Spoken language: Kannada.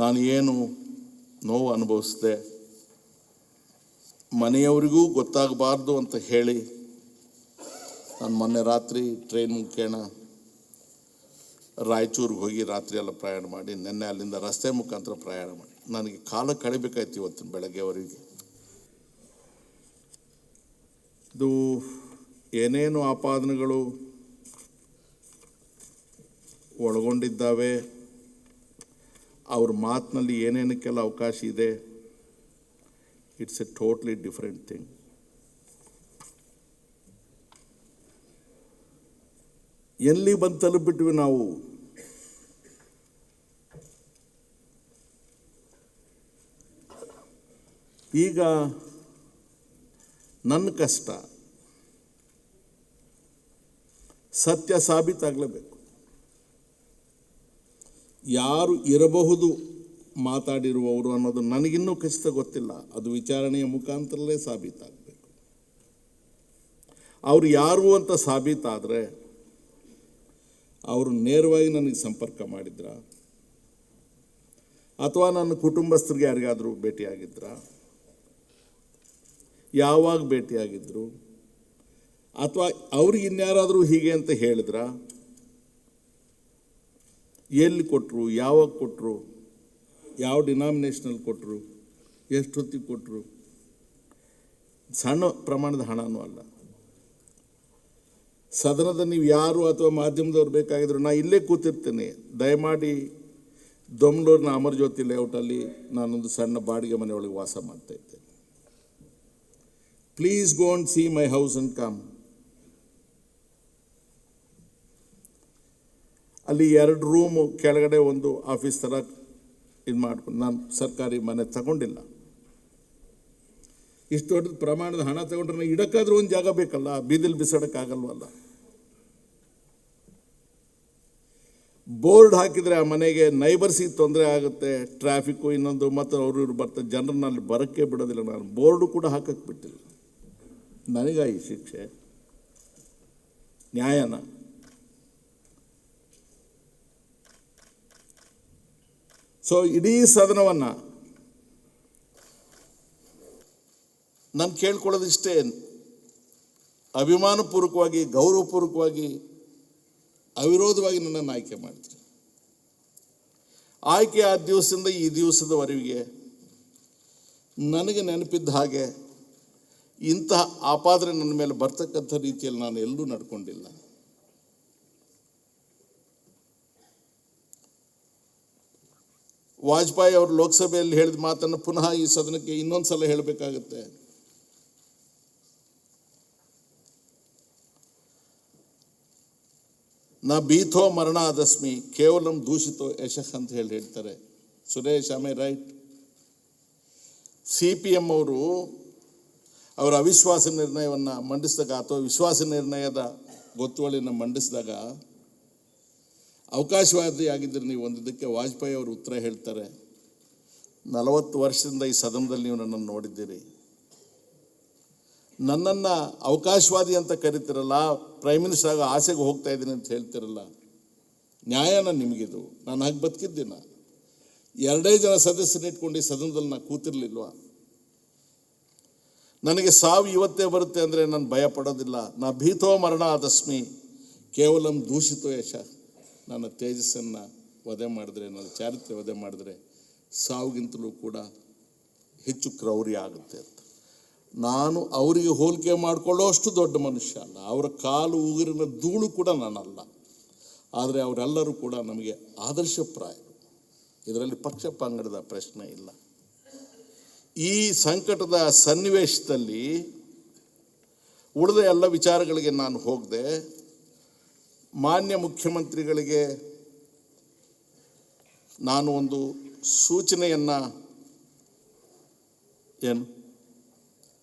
ನಾನು ಏನು ನೋವು ಅನುಭವಿಸಿದೆ, ಮನೆಯವರಿಗೂ ಗೊತ್ತಾಗಬಾರ್ದು ಅಂತ ಹೇಳಿ ನಾನು ಮೊನ್ನೆ ರಾತ್ರಿ ಟ್ರೈನ್ ಮುಖೇಣ ರಾಯಚೂರಿಗೆ ಹೋಗಿ ರಾತ್ರಿ ಎಲ್ಲ ಪ್ರಯಾಣ ಮಾಡಿ, ನಿನ್ನೆ ಅಲ್ಲಿಂದ ರಸ್ತೆ ಮುಖಾಂತರ ಪ್ರಯಾಣ ಮಾಡಿ. ನನಗೆ ಕಾಲ ಕಳಿಬೇಕಾಯ್ತು ಇವತ್ತಿನ ಬೆಳಗ್ಗೆವರೆಗೆ. ಇದು ಏನೇನು ಆಪಾದನೆಗಳು ಒಳಗೊಂಡಿದ್ದಾವೆ ಅವ್ರ ಮಾತಿನಲ್ಲಿ ಏನೇನಕ್ಕೆಲ್ಲ ಅವಕಾಶ ಇದೆ? It's a totally different thing ಎಲ್ಲಿ ಬಂದು ತಲುಪಿಟ್ವಿ ನಾವು? ಈಗ ನನ್ನ ಕಷ್ಟ ಸತ್ಯ ಸಾಬೀತಾಗಲೇಬೇಕು. ಯಾರು ಇರಬಹುದು ಮಾತಾಡಿರುವವರು ಅನ್ನೋದು ನನಗಿನ್ನೂ ಖಚಿತ ಗೊತ್ತಿಲ್ಲ. ಅದು ವಿಚಾರಣೆಯ ಮುಖಾಂತರಲ್ಲೇ ಸಾಬೀತಾಗಬೇಕು. ಅವರು ಯಾರು ಅಂತ ಸಾಬೀತಾದರೆ, ಅವರು ನೇರವಾಗಿ ನನಗೆ ಸಂಪರ್ಕ ಮಾಡಿದ್ರ, ಅಥವಾ ನನ್ನ ಕುಟುಂಬಸ್ಥರಿಗೆ ಯಾರಿಗಾದರೂ ಭೇಟಿಯಾಗಿದ್ರ, ಯಾವಾಗ ಭೇಟಿಯಾಗಿದ್ದರು ಅಥವಾ ಅವ್ರಿಗೆ ಇನ್ಯಾರಾದರೂ ಹೀಗೆ ಅಂತ ಹೇಳಿದ್ರ ಎಲ್ಲಿ ಕೊಟ್ಟರು ಯಾವಾಗ ಕೊಟ್ಟರು ಯಾವ ಡಿನಾಮಿನೇಷನಲ್ಲಿ ಕೊಟ್ಟರು ಎಷ್ಟು ಹೊತ್ತಿಗೆ ಕೊಟ್ಟರು ಸಣ್ಣ ಪ್ರಮಾಣದ ಹಣನೂ ಅಲ್ಲ. ಸದನದ ನೀವು ಯಾರು ಅಥವಾ ಮಾಧ್ಯಮದವ್ರು ಬೇಕಾಗಿದ್ರು ನಾನು ಇಲ್ಲೇ ಕೂತಿರ್ತೇನೆ. ದಯಮಾಡಿ ದೊಮ್ಲೂರಿನ ಅಮರಜ್ಯೋತಿ ಲೇಔಟಲ್ಲಿ ನಾನೊಂದು ಸಣ್ಣ ಬಾಡಿಗೆ ಮನೆಯೊಳಗೆ ವಾಸ ಮಾಡ್ತಾ ಇದ್ದೇನೆ. Please go and see my house and come ಅಲ್ಲಿ ಎರಡು ರೂಮು ಕೆಳಗಡೆ ಒಂದು ಆಫೀಸ್ ಥರ ಇದು ಮಾಡ್ಕೊಂಡು ನಾನು ಸರ್ಕಾರಿ ಮನೆ ತಗೊಂಡಿಲ್ಲ. ಇಷ್ಟು ದೊಡ್ಡ ಪ್ರಮಾಣದ ಹಣ ತಗೊಂಡ್ರೆ ಇಡಕ್ಕಾದ್ರೂ ಒಂದು ಜಾಗ ಬೇಕಲ್ಲ, ಬೀದಿಲ್ ಬಿಸಾಡೋಕ್ಕಾಗಲ್ವಲ್ಲ. ಬೋರ್ಡ್ ಹಾಕಿದರೆ ಆ ಮನೆಗೆ ನೈಬರ್ಸಿಗೆ ತೊಂದರೆ ಆಗುತ್ತೆ ಟ್ರಾಫಿಕ್ಕು ಇನ್ನೊಂದು ಮತ್ತು ಅವರು ಇವರು ಬರ್ತಾರೆ ಜನರನ್ನ ಅಲ್ಲಿ ಬರೋಕ್ಕೆ ಬಿಡೋದಿಲ್ಲ ನಾನು. ಬೋರ್ಡು ಕೂಡ ಹಾಕಕ್ಕೆ ಬಿಟ್ಟಿಲ್ಲ. ನನಗ ಈ ಶಿಕ್ಷೆ ನ್ಯಾಯನ? ಸೊ ಇಡೀ ಸದನವನ್ನು ನಾನು ಕೇಳ್ಕೊಳ್ಳೋದಿಷ್ಟೇ ಅಭಿಮಾನಪೂರ್ವಕವಾಗಿ, ಗೌರವಪೂರ್ವಕವಾಗಿ, ಅವಿರೋಧವಾಗಿ ನನ್ನನ್ನು ಆಯ್ಕೆ ಮಾಡ್ತೀನಿ ಆಯ್ಕೆ ಆ ದಿವಸದಿಂದ ಈ ದಿವಸದವರೆಗೆ ನನಗೆ ನೆನಪಿದ್ದ ಹಾಗೆ ಇಂತಹ ಆಪಾದನೆ ನನ್ನ ಮೇಲೆ ಬರ್ತಕ್ಕಂಥ ರೀತಿಯಲ್ಲಿ ನಾನು ಎಲ್ಲೂ ನಡ್ಕೊಂಡಿಲ್ಲ. ವಾಜಪೇಯಿ ಅವರು ಲೋಕಸಭೆಯಲ್ಲಿ ಹೇಳಿದ ಮಾತನ್ನು ಪುನಃ ಈ ಸದನಕ್ಕೆ ಇನ್ನೊಂದು ಸಲ ಹೇಳಬೇಕಾಗುತ್ತೆ. ನಾ ಬೀಥೋ ಮರಣ ಆದಸ್ಮಿ, ಕೇವಲ ದೂಷಿತೋ ಯಶಃ ಅಂತ ಹೇಳಿ ಹೇಳ್ತಾರೆ. ಸುರೇಶ್ ಆಮೆ ರೈಟ್ ಸಿ ಪಿ ಎಂ ಅವರು ಅವರ ಅವಿಶ್ವಾಸ ನಿರ್ಣಯವನ್ನು ಮಂಡಿಸಿದಾಗ ಅಥವಾ ವಿಶ್ವಾಸ ನಿರ್ಣಯದ ಗೊತ್ತುವಳಿಯನ್ನು ಮಂಡಿಸಿದಾಗ ಅವಕಾಶವಾದಿ ಆಗಿದ್ದರೆ ನೀವು ಒಂದಿದ್ದಕ್ಕೆ ವಾಜಪೇಯಿ ಅವರು ಉತ್ತರ ಹೇಳ್ತಾರೆ. ನಲವತ್ತು ವರ್ಷದಿಂದ ಈ ಸದನದಲ್ಲಿ ನೀವು ನನ್ನನ್ನು ನೋಡಿದ್ದೀರಿ. ನನ್ನನ್ನು ಅವಕಾಶವಾದಿ ಅಂತ ಕರಿತಿರಲ್ಲ, ಪ್ರೈಮ್ ಮಿನಿಸ್ಟರ್ ಆಗ ಆಸೆಗೆ ಹೋಗ್ತಾ ಇದ್ದೀನಿ ಅಂತ ಹೇಳ್ತಿರಲ್ಲ. ನ್ಯಾಯನ ನಿಮಗಿದು. ನಾನು ಹಾಗೆ ಬದುಕಿದ್ದೀನ. ಎರಡೇ ಜನ ಸದಸ್ಯರನ್ನ ಇಟ್ಕೊಂಡು ಈ ಸದನದಲ್ಲಿ ನಾನು ಕೂತಿರ್ಲಿಲ್ವಾ? ನನಗೆ ಸಾವು ಇವತ್ತೇ ಬರುತ್ತೆ ಅಂದರೆ ನಾನು ಭಯ ಪಡೋದಿಲ್ಲ ನಾ ಭೀತೋ ಮರಣ ಆದಸ್ಮಿ. ಕೇವಲಂ ದೂಷಿತೋ ಯಶ. ನನ್ನ ತೇಜಸ್ಸನ್ನು ವಧೆ ಮಾಡಿದ್ರೆ ನನ್ನ ಚಾರಿತ್ರ್ಯ ವಧೆ ಮಾಡಿದ್ರೆ ಸಾವಿಗಿಂತಲೂ ಕೂಡ ಹೆಚ್ಚು ಕ್ರೌರ್ಯ ಆಗುತ್ತೆ ಅಂತ. ನಾನು ಅವರಿಗೆ ಹೋಲಿಕೆ ಮಾಡಿಕೊಳ್ಳೋಷ್ಟು ದೊಡ್ಡ ಮನುಷ್ಯ ಅಲ್ಲ. ಅವರ ಕಾಲು, ಉಗುರಿನ ಧೂಳು ಕೂಡ ನಾನಲ್ಲ. ಆದರೆ ಅವರೆಲ್ಲರೂ ಕೂಡ ನಮಗೆ ಆದರ್ಶಪ್ರಾಯರು. ಇದರಲ್ಲಿ ಪಕ್ಷ ಪಂಗಡದ ಪ್ರಶ್ನೆ ಇಲ್ಲ. ಈ ಸಂಕಟದ ಸನ್ನಿವೇಶದಲ್ಲಿ ಉಳಿದ ಎಲ್ಲ ವಿಚಾರಗಳಿಗೆ ನಾನು ಹೋಗದೆ ಮಾನ್ಯ ಮುಖ್ಯಮಂತ್ರಿಗಳಿಗೆ ನಾನು ಒಂದು ಸೂಚನೆಯನ್ನು ಏನು